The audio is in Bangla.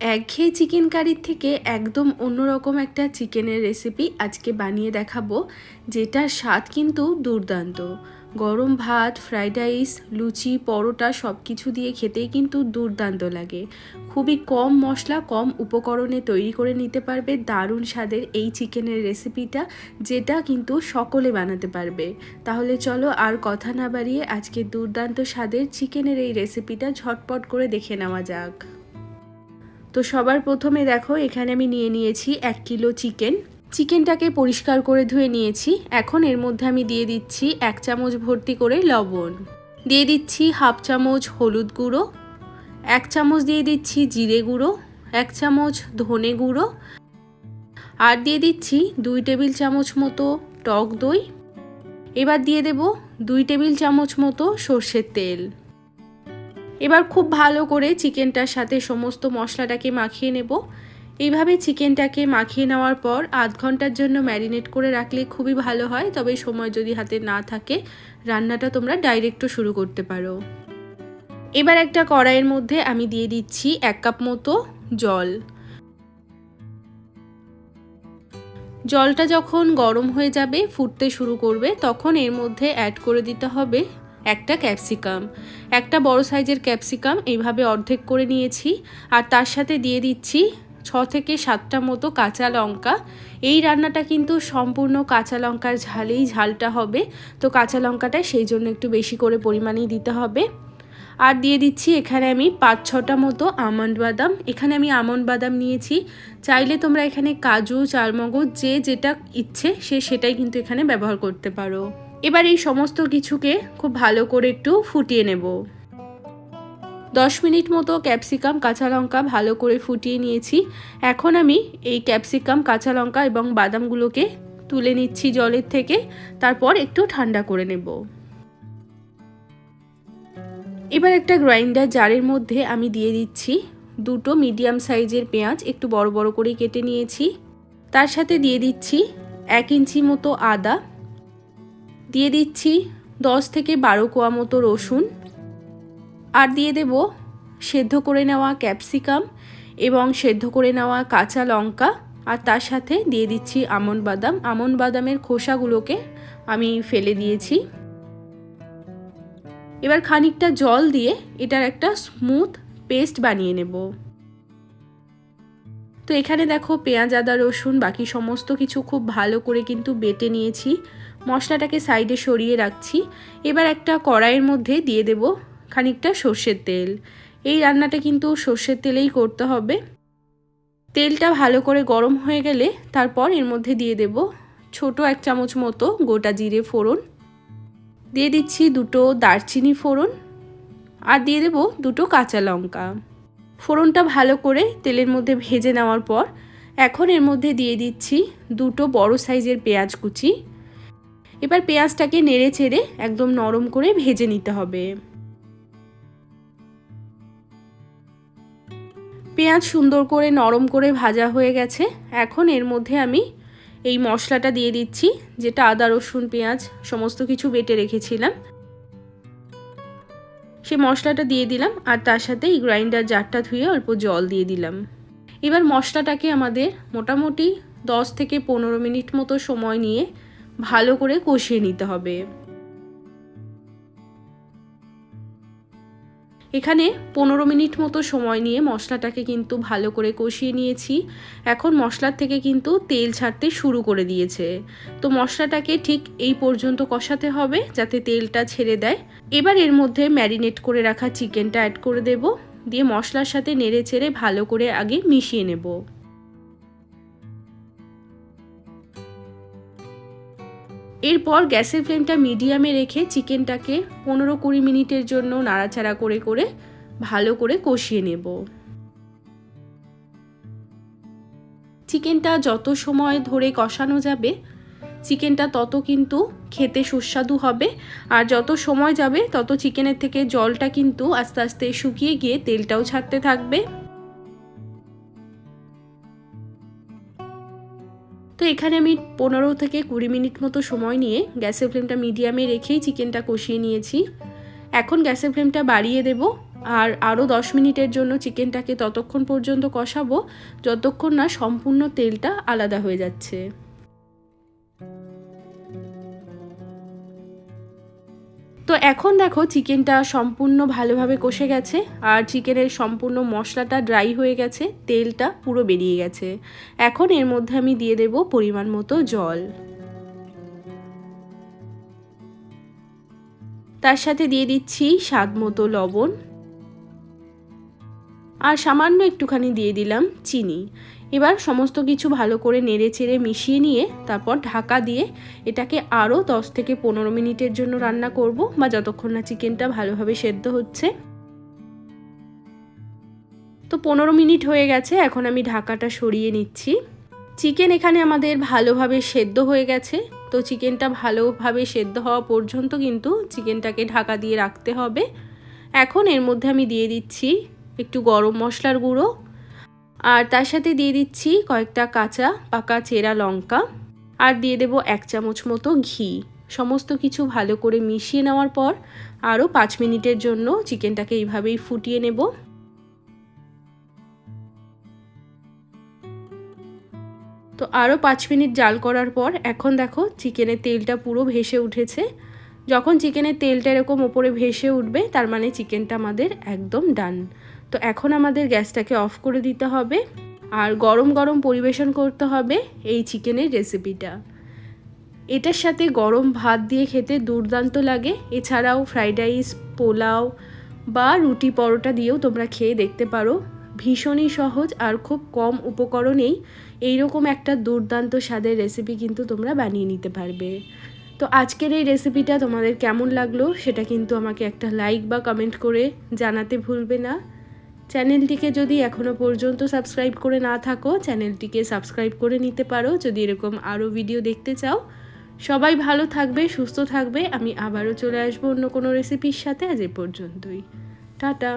একঘেয়ে চিকেন কারির থেকে একদম অন্যরকম একটা চিকেনের রেসিপি আজকে বানিয়ে দেখাবো, যেটার স্বাদ কিন্তু দুর্দান্ত। গরম ভাত ফ্রাইড রাইস লুচি, পরোটা সব কিছু দিয়ে খেতেই কিন্তু দুর্দান্ত লাগে। খুবই কম মশলা, কম উপকরণে তৈরি করে নিতে পারবে দারুণ স্বাদের এই চিকেনের রেসিপিটা যেটা কিন্তু সকলে বানাতে পারবে। তাহলে চলো আর কথা না বাড়িয়ে আজকে দুর্দান্ত স্বাদের চিকেনের এই রেসিপিটা ঝটপট করে দেখে নেওয়া যাক। তো সবার প্রথমে দেখো, এখানে আমি নিয়ে নিয়েছি এক কিলো চিকেন। চিকেনটাকে পরিষ্কার করে ধুয়ে নিয়েছি। এখন এর মধ্যে আমি দিয়ে দিচ্ছি এক চামচ ভর্তি করে লবণ। দিয়ে দিচ্ছি হাফ চামচ হলুদ গুঁড়ো, এক চামচ দিয়ে দিচ্ছি জিরে গুঁড়ো, এক চামচ ধনে গুঁড়ো আর দিয়ে দিচ্ছি দুই টেবিল চামচ মতো টক দই। এবার দিয়ে দেব দুই টেবিল চামচ মতো সর্ষের তেল। এবার খুব ভালো করে চিকেনটার সাথে সমস্ত মশলাটাকে মাখিয়ে নেব। এইভাবে চিকেনটাকে মাখিয়ে নেওয়ার পর আধ ঘণ্টার জন্য ম্যারিনেট করে রাখলে খুবই ভালো হয়, তবে সময় যদি হাতে না থাকে, রান্নাটা তোমরা ডাইরেক্টও শুরু করতে পারো। এবার একটা কড়াইয়ের মধ্যে আমি দিয়ে দিচ্ছি এক কাপ মতো জল। জলটা যখন গরম হয়ে যাবে, ফুটতে শুরু করবে, তখন এর মধ্যে অ্যাড করে দিতে হবে একটা ক্যাপসিকাম। একটা বড় সাইজের ক্যাপসিকাম এইভাবে অর্ধেক করে নিয়েছি আর তার সাথে দিয়ে দিচ্ছি ছ থেকে সাতটা মতো কাঁচা লঙ্কা। এই রান্নাটা কিন্তু সম্পূর্ণ কাঁচা লঙ্কার ঝালেই ঝালটা হবে। তো কাঁচা লঙ্কাটা সেই জন্য একটু বেশি করে পরিমাণেই দিতে হবে। আর দিয়ে দিচ্ছি এখানে আমি পাঁচ ছটা মতো আমন্ড বাদাম। এখানে আমি আমন্ড বাদাম নিয়েছি। চাইলে তোমরা এখানে কাজু, চারমগজ, যে যেটা ইচ্ছে সে সেটাই কিন্তু এখানে ব্যবহার করতে পারো। এবার এই সমস্ত কিছুকে খুব ভালো করে একটু ফুটিয়ে নেব। দশ মিনিট মতো ক্যাপসিকাম, কাঁচা লঙ্কা ভালো করে ফুটিয়ে নিয়েছি। এখন আমি এই ক্যাপসিকাম, কাঁচা লঙ্কা এবং বাদামগুলোকে তুলে নিচ্ছি জলের থেকে, তারপর একটু ঠান্ডা করে নেব। এবার একটা গ্রাইন্ডার জারের মধ্যে আমি দিয়ে দিচ্ছি দুটো মিডিয়াম সাইজের পেঁয়াজ, একটু বড় বড় করে কেটে নিয়েছি। তার সাথে দিয়ে দিচ্ছি এক ইঞ্চি মতো আদা দিয়ে দিচ্ছি দশ থেকে বারো কোয়া মতো রসুন। আর দিয়ে দেব সেদ্ধ করে নেওয়া ক্যাপসিকাম এবং সেদ্ধ করে নেওয়া কাঁচা লঙ্কা। আর তার সাথে দিয়ে দিচ্ছি আমন বাদাম। আমন বাদামের খোসাগুলোকে আমি ফেলে দিয়েছি। এবার খানিকটা জল দিয়ে এটার একটা স্মুথ পেস্ট বানিয়ে নেব। তো এখানে দেখো পেঁয়াজ, আদা, রসুন বাকি সমস্ত কিছু খুব ভালো করে কিন্তু বেটে নিয়েছি। মশলাটাকে সাইডে সরিয়ে রাখছি। এবার একটা কড়াইয়ের মধ্যে দিয়ে দেব খানিকটা সর্ষের তেল। এই রান্নাটা কিন্তু সর্ষের তেলেই করতে হবে। তেলটা ভালো করে গরম হয়ে গেলে তারপর এর মধ্যে দিয়ে দেব ছোট এক চামচ মতো গোটা জিরে ফোড়ন। দিয়ে দিচ্ছি দুটো দারচিনি ফোড়ন আর দিয়ে দেব দুটো কাঁচা লঙ্কা। ফোড়নটা ভালো করে তেলের মধ্যে ভেজে নেওয়ার পর এখন এর মধ্যে দিয়ে দিচ্ছি দুটো বড় সাইজের পেঁয়াজ কুচি। এবার পেঁয়াজটাকে নেড়ে চেড়ে একদম নরম করে ভেজে নিতে হবে। পেঁয়াজ সুন্দর করে নরম করে ভাজা হয়ে গেছে। এখন এর মধ্যে আমি এই মশলাটা দিয়ে দিচ্ছি, যেটা আদা, রসুন, পেঁয়াজ সমস্ত কিছু বেটে রেখেছিলাম। সে মশলাটা দিয়ে দিলাম আর তার সাথে এই গ্রাইন্ডার জারটা ধুয়ে অল্প জল দিয়ে দিলাম। এবার মশলাটাকে আমাদের মোটামুটি দশ থেকে পনেরো মিনিট মতো সময় নিয়ে ভালো করে কষিয়ে নিতে হবে। এখানে পনেরো মিনিট মতো সময় নিয়ে মশলাটাকে কিন্তু ভালো করে কষিয়ে নিয়েছি। এখন মশলার থেকে কিন্তু তেল ছাড়তে শুরু করে দিয়েছে। তো মশলাটাকে ঠিক এই পর্যন্ত কষাতে হবে যাতে তেলটা ছেড়ে দেয়। এবার এর মধ্যে ম্যারিনেট করে রাখা চিকেনটা অ্যাড করে দেব। দিয়ে মশলার সাথে নেড়ে চেড়ে ভালো করে আগে মিশিয়ে নেব। এরপর গ্যাসের ফ্লেমটা মিডিয়ামে রেখে চিকেনটাকে পনেরো কুড়ি মিনিটের জন্য নাড়াচাড়া করে করে ভালো করে কষিয়ে নেব। চিকেনটা যত সময় ধরে কষানো যাবে, চিকেনটা তত কিন্তু খেতে সুস্বাদু হবে আর যত সময় যাবে তত চিকেনের থেকে জলটা কিন্তু আস্তে আস্তে শুকিয়ে গিয়ে তেলটাও ছাড়তে থাকবে। তো এখানে আমি পনেরো থেকে কুড়ি মিনিট মতো সময় নিয়ে গ্যাসের ফ্লেমটা মিডিয়ামে রেখেই চিকেনটা কষিয়ে নিয়েছি। এখন গ্যাসের ফ্লেমটা বাড়িয়ে দেব আর আরও দশ মিনিটের জন্য চিকেনটাকে ততক্ষণ পর্যন্ত কষাবো, যতক্ষণ না সম্পূর্ণ তেলটা আলাদা হয়ে যাচ্ছে। তো এখন দেখো চিকেনটা সম্পূর্ণ ভালোভাবে কষে গেছে আর চিকেনের সম্পূর্ণ মশলাটা ড্রাই হয়ে গেছে, তেলটা পুরো বেরিয়ে গেছে। এখন এর মধ্যে আমি দিয়ে দেব পরিমাণ মতো জল। তার সাথে দিয়ে দিচ্ছি স্বাদ মতো লবণ। আর সামান্য একটুখানি দিয়ে দিলাম চিনি। এবার সমস্ত কিছু ভালো করে নেড়ে চেড়ে মিশিয়ে নিয়ে তারপর ঢাকা দিয়ে এটাকে আরও দশ থেকে পনেরো মিনিটের জন্য রান্না করব বা যতক্ষণ না চিকেনটা ভালোভাবে সেদ্ধ হচ্ছে। তো পনেরো মিনিট হয়ে গেছে, এখন আমি ঢাকাটা সরিয়ে নিচ্ছি। চিকেন এখানে আমাদের ভালোভাবে সেদ্ধ হয়ে গেছে। তো চিকেনটা ভালোভাবে সেদ্ধ হওয়া পর্যন্ত কিন্তু চিকেনটাকে ঢাকা দিয়ে রাখতে হবে। এখন এর মধ্যে আমি দিয়ে দিচ্ছি একটু গরম মশলার গুঁড়ো। আর তার সাথে দিয়ে দিচ্ছি কয়েকটা কাঁচা পাকা চেরা লঙ্কা। আর দিয়ে দেব এক চামচ মতো ঘি। সমস্ত কিছু ভালো করে মিশিয়ে নেওয়ার পর আরও পাঁচ মিনিটের জন্য চিকেনটাকে এইভাবেই ফুটিয়ে নেব। তো আরও পাঁচ মিনিট জাল করার পর এখন দেখো চিকেনের তেলটা পুরো ভেসে উঠেছে। যখন চিকেনের তেলটা এরকম ওপরে ভেসে উঠবে, তার মানে চিকেনটা আমাদের একদম ডান। তো এখন আমাদের গ্যাসটাকে অফ করে দিতে হবে আর গরম গরম পরিবেশন করতে হবে এই চিকেনের রেসিপিটা। এটার সাথে গরম ভাত দিয়ে খেতে দুর্দান্ত লাগে। এছাড়াও ফ্রাইড রাইস, পোলাও বা রুটি পরোটা দিয়েও তোমরা খেয়ে দেখতে পারো। ভীষণই সহজ আর খুব কম উপকরণেই এইরকম একটা দুর্দান্ত স্বাদের রেসিপি কিন্তু তোমরা বানিয়ে নিতে পারবে। তো আজকের এই রেসিপিটা তোমাদের কেমন লাগল সেটা কিন্তু আমাকে একটা লাইক বা কমেন্ট করে জানাতে ভুলবে না। চ্যানেলটিকে যদি এখনও পর্যন্ত সাবস্ক্রাইব করে না থাকো, চ্যানেলটিকে সাবস্ক্রাইব করে নিতে পারো। যদি এরকম আরও ভিডিও দেখতে চাও, সবাই ভালো থাকবে, সুস্থ থাকবে। আমি আবারও চলে আসব অন্য কোনো রেসিপির সাথে। আজ এ পর্যন্তই। টাটা।